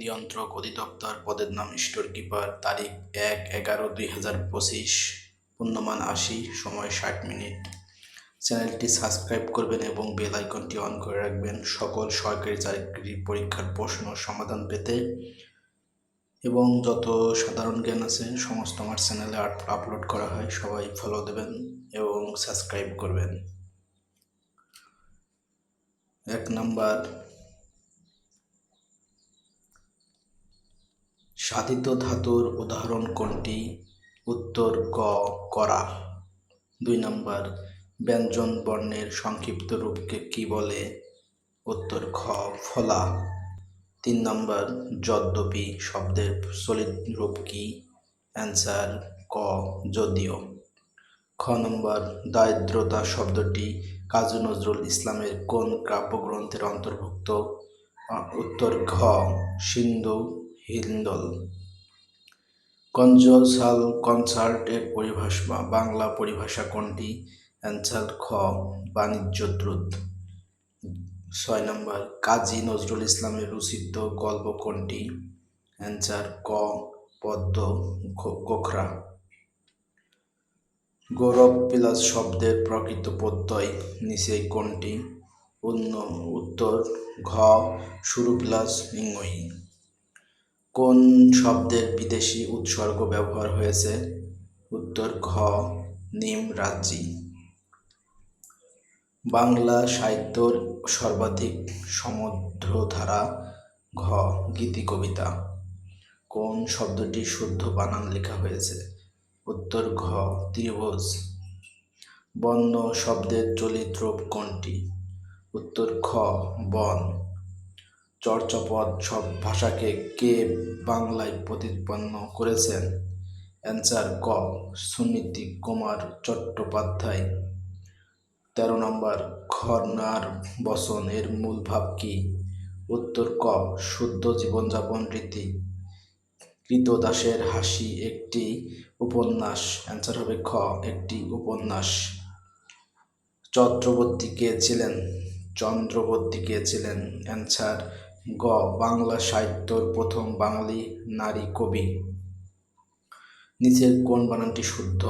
নিয়ন্ত্রক অধিদপ্তর পদের নাম স্টোর কিপার, তারিখ এক এগারো দুই হাজার পঁচিশ পূর্ণমান আশি, সময় ষাট মিনিট। চ্যানেলটি সাবস্ক্রাইব করবেন এবং বেল আইকনটি অন করে রাখবেন। সকল সরকারি চাকরি পরীক্ষার প্রশ্ন সমাধান পেতে এবং যত সাধারণ জ্ঞান আছে, সমস্ত আমার চ্যানেলে আপলোড করা হয়, সবাই ফলো দেবেন এবং সাবস্ক্রাইব করবেন। এক নাম্বার সাধিত ধাতুর উদাহরণ কোনটি? উত্তর ক, করা। দুই নম্বর, ব্যঞ্জন বর্ণের সংক্ষিপ্ত রূপকে কি বলে? উত্তর খ, ফলা। তিন নম্বর, যদ্যপি শব্দের চলিত রূপ কি? অ্যান্সার, ক, যদিও। খ নম্বর, দারিদ্রতা শব্দটি কাজী নজরুল ইসলামের কোন কাব্যগ্রন্থের অন্তর্ভুক্ত? উত্তর ঘ, সিন্ধু। হিন্দল। কনজসাল কনসার্ট এর পরিভাষা বাংলা পরিভাষা কোনটি? অ্যান্সার খ, বাণিজ্য দ্রুত। ছয় নম্বর, কাজী নজরুল ইসলামের রচিত গল্প কোনটি? অ্যান্সার ক, পদ্ম গোখরা গৌরব প্লাস শব্দের প্রকৃত প্রত্যয় নিচে কোনটি? অন্য উত্তর, ঘ শুরু প্লাস ইঙ্গই কোন শব্দের বিদেশি উৎসর্গ ব্যবহার হয়েছে? উত্তর, ঘ, নিম রাজ্যি। বাংলা সাহিত্যর সর্বাধিক সমুদ্রধারা, ঘ, গীতি কবিতা। কোন শব্দটি শুদ্ধ বানান লেখা হয়েছে? উত্তর, ঘ, ত্রিভুজ। বন্য শব্দের চলিত রূপ কোনটি? উত্তর, খ, বন। চর্যাপদ সব ভাষাকে কে বাংলায় প্রতিপন্ন করেছেন? অ্যান্সার ক, সুনীতি কুমার চট্টোপাধ্যায়। তেরো নম্বর, খর্নার বসন এর মূল ভাব কি? উত্তর ক, শুদ্ধ জীবনযাপন রীতি। কৃতদাসের হাসি একটি উপন্যাস। অ্যান্সার হবে খ, একটি উপন্যাস। চন্দ্রবর্তী কে ছিলেন? চন্দ্রবর্তী কে ছিলেন? অ্যান্সার গ, বাংলা সাহিত্যর প্রথম বাঙালি নারী কবি। নিচের কোন বানানটি শুদ্ধ?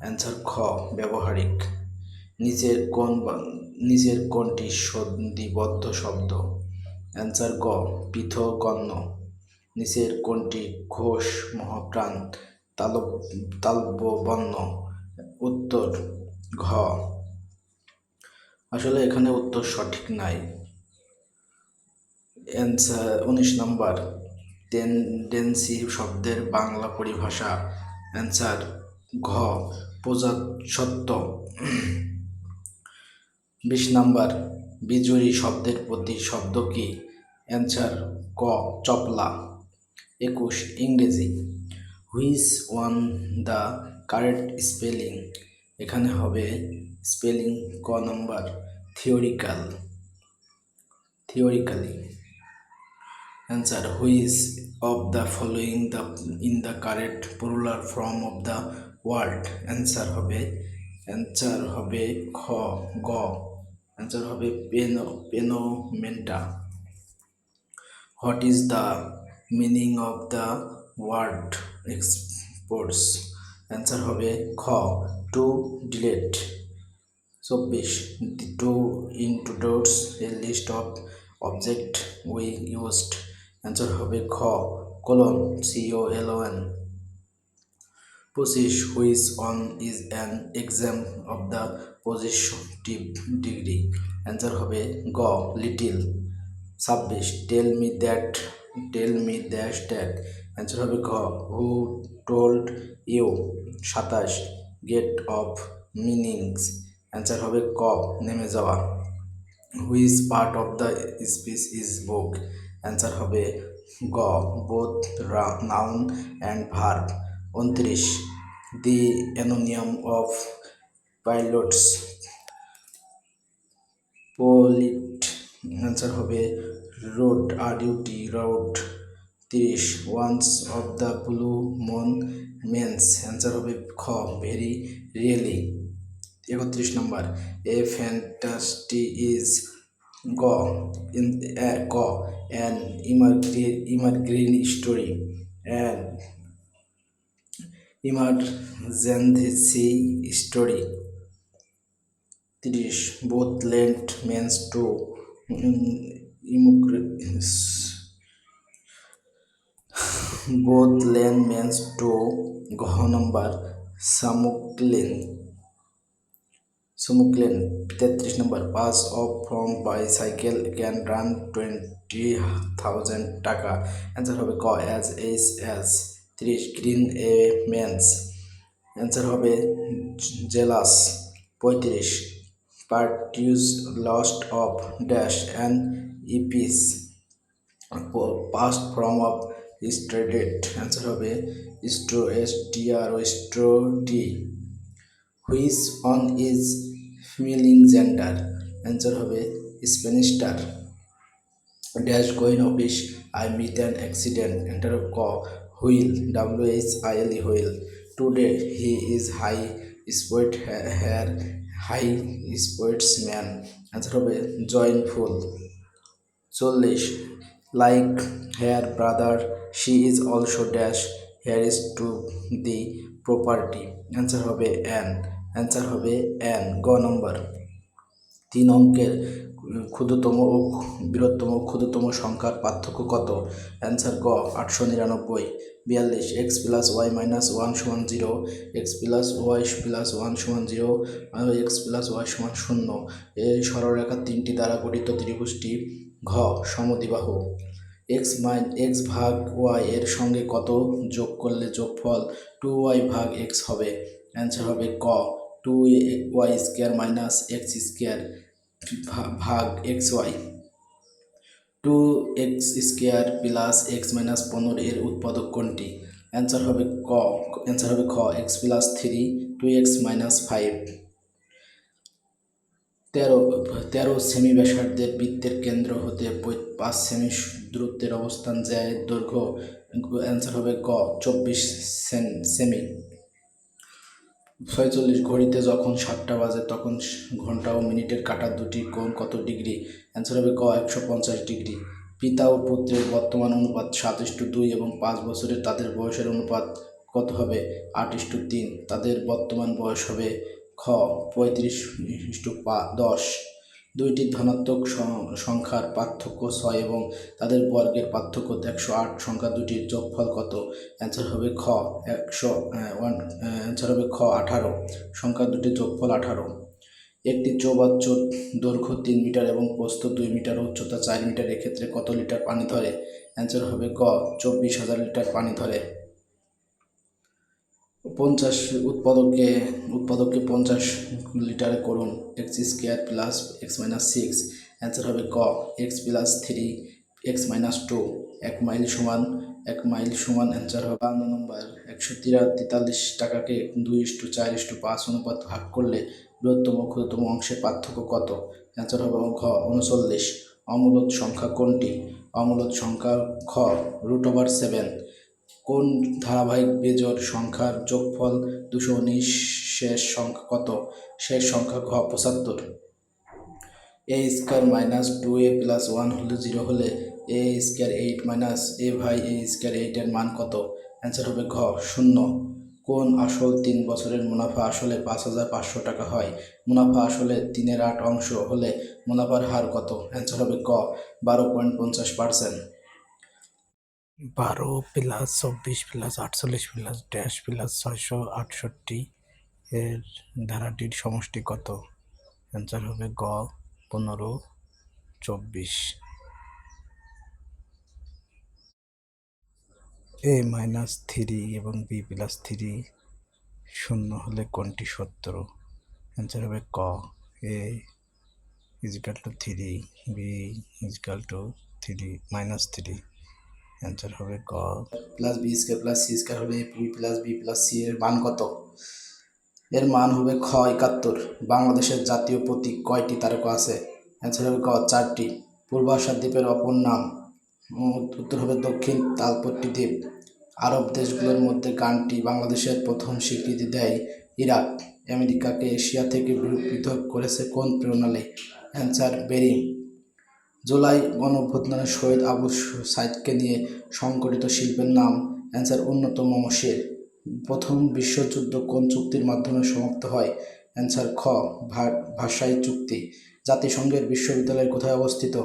অ্যান্সার, খ, ব্যবহারিক। নিচের কোন নিচের কোনটি সন্ধিবদ্ধ শব্দ? অ্যান্সার, গ পৃথকন্য নিচের কোনটি ঘোষ মহাপ্রাণ, তালব তালব্যবর্ণ উত্তর, ঘ। আসলে এখানে উত্তর সঠিক নাই। অ্যান্সার উনিশ নম্বর। টেন্ডেন্সি শব্দের বাংলা পরিভাষা। অ্যান্সার ঘ প্রজাসত্ব বিশ নাম্বার, বিজুরি শব্দের প্রতি শব্দ কি? অ্যান্সার ক, চপলা। একুশ, ইংরেজি। Which one the correct spelling? এখানে হবে স্পেলিং ক নম্বর, theoretical. Theoretically. Answer which of the following the in the correct plural form of the word answer হবে অ্যান্সার হবে খ, গ। অ্যান্সার হবে pano phenomena what is the meaning of the word exports answer হবে খ to delete চব্বিশ to introduce a list of object we used answer হবে খ কোলন সিও এন পঁচিশ which one is an exam of the positive degree answer হবে গ little ছাব্বিশ tell me that tell me dash that answer হবে ঘ who told you সাতাশ get off meanings answer হবে ক, নেমে যাওয়া. Which part of the speech is book answer হবে গ বোথ নাউন অ্যান্ড ভার্ব উনত্রিশ দি অ্যানোনিয়াম অফ পাইলটস পোলিট অ্যান্সার হবে রোড আর ডিউটি রোড তিরিশ ওয়ান্স অফ দ্য ব্লু মন মেন্স অ্যান্সার হবে খ ভেরি রিয়েলি একত্রিশ নম্বর এ ফ্যান্টাস্টি ইজ গ ইন ক. An immigrant story an emergency story তিরিশ both lent means to immigrants both lane means to ঘ নম্বর সামুকলেন তেত্রিশ number pass off from bicycle can run twenty thousand টাকা answer হবে ক as H as তিরিশ গ্রিন এ মেন্স অ্যান্সার হবে jealous পঁয়ত্রিশ. পার্টিউস লস্ট অফ ড্যাশ অ্যান্ড ইপিস পাস্ট ফ্রম অফ স্ট্রেডেড অ্যান্সার হবে straw S T R straw D which one is ফিমেলিং gender. Answer হবে স্প্যানিশটার dash Gwyn office I meet an accident. Enter ক, wheel, W H I L E, wheel. Today, he is high sport here, high sports man answer হবে join ফুল। চল্লিশ, like her brother, she is also dash, her is to the property. Answer হবে an. Answer হবে an গ নম্বর তিন অঙ্কের ক্ষুদ্রতম ও বৃহত্তম ক্ষুদ্রতম সংখ্যার পার্থক্য কত? অ্যান্সার গ আটশো নিরানব্বই। বিয়াল্লিশ X plus Y minus one সমান zero X plus Y plus one সমান জিরো এক্স প্লাস ওয়াই সমান শূন্য। এই সরলরেখার তিনটি দ্বারা গঠিত ত্রিভুজটি ঘ, সমদ্বিবাহু। এক্স মাইন এক্স ভাগ ওয়াই এর সঙ্গে কত যোগ করলে যোগফল? টু ওয়াই ভাগ এক্স হবে। অ্যান্সার হবে ক two Y square minus X square ভাগ X Y two X square plus X minus পনেরো এর উৎপাদক কোনটি? অ্যান্সার হবে ক অ্যান্সার হবে খ X plus three two X minus five তেরো তেরো সেমি ব্যাসার্ধের বৃত্তের কেন্দ্র হতে পাঁচ সেমি দূরত্বের অবস্থান যায় দৈর্ঘ্য অ্যান্সার হবে ক, চব্বিশ সেমি ছয়চল্লিশ ঘড়িতে যখন সাতটা বাজে, তখন ঘণ্টা ও মিনিটের কাটার দুটি কোণ কত ডিগ্রি? অ্যান্সার হবে ক, একশো পঞ্চাশ ডিগ্রি। পিতা ও পুত্রের বর্তমান অনুপাত সাত ইস্টু দুই এবং পাঁচ বছরের তাদের বয়সের অনুপাত কত হবে? আট ইস্টু তিন। তাদের বর্তমান বয়স হবে খ, পঁয়ত্রিশ ইস্টু পা দশ। দুইটি ধনাত্মক সংখ্যার পার্থক্য ছয় এবং তাদের বর্গের পার্থক্য একশো আট। সংখ্যা দুটির যোগফল কত? অ্যান্সার হবে খ, একশো ওয়ান অ্যান্সার হবে খ, আঠারো। সংখ্যা দুটির যোগফল আঠারো। একটি চৌবাচ্চ দৈর্ঘ্য তিন মিটার এবং প্রস্থ দুই মিটার, উচ্চতা চার মিটার, এক্ষেত্রে কত লিটার পানি ধরে? অ্যান্সার হবে ক চব্বিশ হাজার লিটার পানি ধরে। পঞ্চাশ উৎপাদককে উৎপাদককে পঞ্চাশ লিটারে করুন। X square plus X minus six answer হবে ক। X plus three X minus two এক মাইল সমান, এক মাইল সমান অ্যান্সার হবে। বান্ন নম্বর একশো তেতাল্লিশ টাকাকে দুই ইস্টু চার ইস্টু পাঁচ অনুপাত ভাগ করলে বৃহত্তম ক্ষুদ্রতম অংশের পার্থক্য কত? অ্যান্সার হবে ঘ উনচল্লিশ অমূলত সংখ্যা কোনটি? অমূলত সংখ্যা খ। রুট ওভার সেভেন কোন ধারাবাহিক বেজোড় সংখ্যার যোগফল দুশো উনিশ শেষ সংখ্যা কত? শেষ সংখ্যা ঘ, পঁচাত্তর। A square minus two A plus one হলে জিরো হলে A square eight minus A by A square এইটের মান কত? অ্যান্সার হবে ঘ, শূন্য। কোন আসল তিন বছরের মুনাফা আসলে পাঁচ হাজার পাঁচশো টাকা হয়? মুনাফা আসলে তিনের আট অংশ হলে মুনাফার হার কত? অ্যান্সার হবে ক, বারো পয়েন্ট পঞ্চাশ পার্সেন্ট বারো প্লাস চব্বিশ প্লাস আটচল্লিশ প্লাস ড্যাশ প্লাস ছয়শো আটষট্টি এর ধারাটির সমষ্টি কত? অ্যান্সার হবে গ, পনেরো, চব্বিশ। এ মাইনাস থ্রি এবং বি প্লাস থ্রি শূন্য হলে কোনটি সত্য অ্যান্সার হবে ক, A equal to three, B equal to three, minus three. Answer হবে ক plus B square plus C square হবে B plus B plus C এর মান কত? এর মান হবে খ একাত্তর। বাংলাদেশের জাতীয় প্রতীক কয়টি তারকা আছে? অ্যান্সার হবে ক, চারটি। পূর্বাশা দ্বীপের অপর নাম। উত্তর হবে দক্ষিণ, তালপট্টি দ্বীপ। আরব দেশগুলোর মধ্যে গানটি বাংলাদেশের প্রথম স্বীকৃতি দেয় ইরাক। আমেরিকাকে এশিয়া থেকে পৃ- পৃথক করেছে কোন প্রণালী অ্যান্সার বেরিং জুলাই গণঅভ্যুত্থানের শহীদ আবু সাইদকে নিয়ে সংগঠিত শিল্পের নাম অ্যান্সার অন্যতম মশের প্রথম বিশ্বযুদ্ধ কোন চুক্তির মাধ্যমে সমাপ্ত হয়? অ্যান্সার খ ভাষাই চুক্তি। জাতিসংঘের বিশ্ববিদ্যালয় কোথায় অবস্থিত?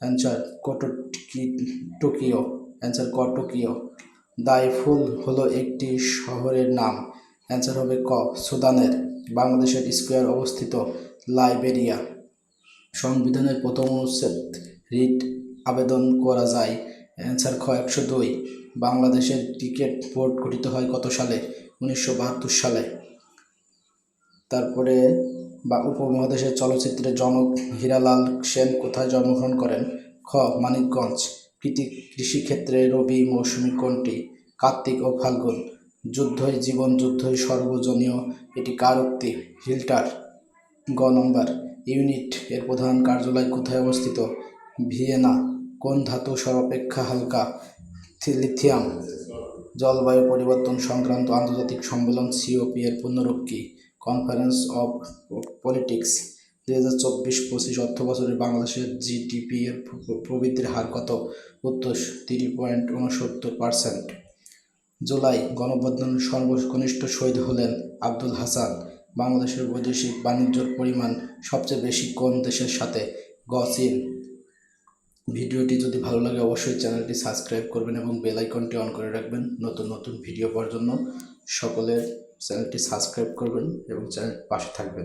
অ্যান্সার কোটো টোকিও। অ্যান্সার ক, টোকিও। দাইফুল হলো একটি শহরের নাম। অ্যান্সার হবে ক, সুদানের। বাংলাদেশের স্কোয়ার অবস্থিত লাইবেরিয়া। সংবিধানের প্রথম অনুচ্ছেদ রিট আবেদন করা যায়। অ্যান্সার খ, একশো দুই। বাংলাদেশের ক্রিকেট বোর্ড গঠিত হয় কত সালে? উনিশশো বাহাত্তর সালে। তারপরে বা উপমহাদেশের চলচ্চিত্রের জনক হীরালাল সেন কোথায় জন্মগ্রহণ করেন? খ, মানিকগঞ্জ। কৃষি কৃষিক্ষেত্রে রবি মৌসুমী কোনটি? কার্তিক ও ফাল্গুন। যুদ্ধই জীবন, যুদ্ধই সর্বজনীয়। এটি কার উক্তি? হিল্টার। গ নম্বর। ইউনিট এর প্রধান কার্যালয় কোথায় অবস্থিত? ভিয়েনা, কোন ধাতু সর্বাপেক্ষা হালকা? লিথিয়াম। জলবায়ু পরিবর্তন সংক্রান্ত আন্তর্জাতিক সম্মেলন সিওপি এর পূর্ণরূপ কি? Conference of politics. দুই হাজার চব্বিশ পঁচিশ অর্থ বছরে বাংলাদেশের জিডিপি এর প্রবৃদ্ধির হার কত? উত্তর তিরিশ পয়েন্ট উনসত্তর পার্সেন্ট। জুলাই গণঅভ্যুত্থানের সর্বকনিষ্ঠ শহীদ হলেন আব্দুল হাসান। বাংলাদেশের বৈদেশিক বাণিজ্যর পরিমাণ সবচেয়ে বেশি কোন দেশের সাথে? গ, চীন। ভিডিওটি যদি ভালো লাগে, অবশ্যই চ্যানেলটি সাবস্ক্রাইব করবেন এবং বেল অন করে রাখবেন। নতুন নতুন ভিডিও পাওয়ার জন্য সকলের চ্যানেলটি সাবস্ক্রাইব করবেন এবং চ্যানেল পাশে থাকবেন।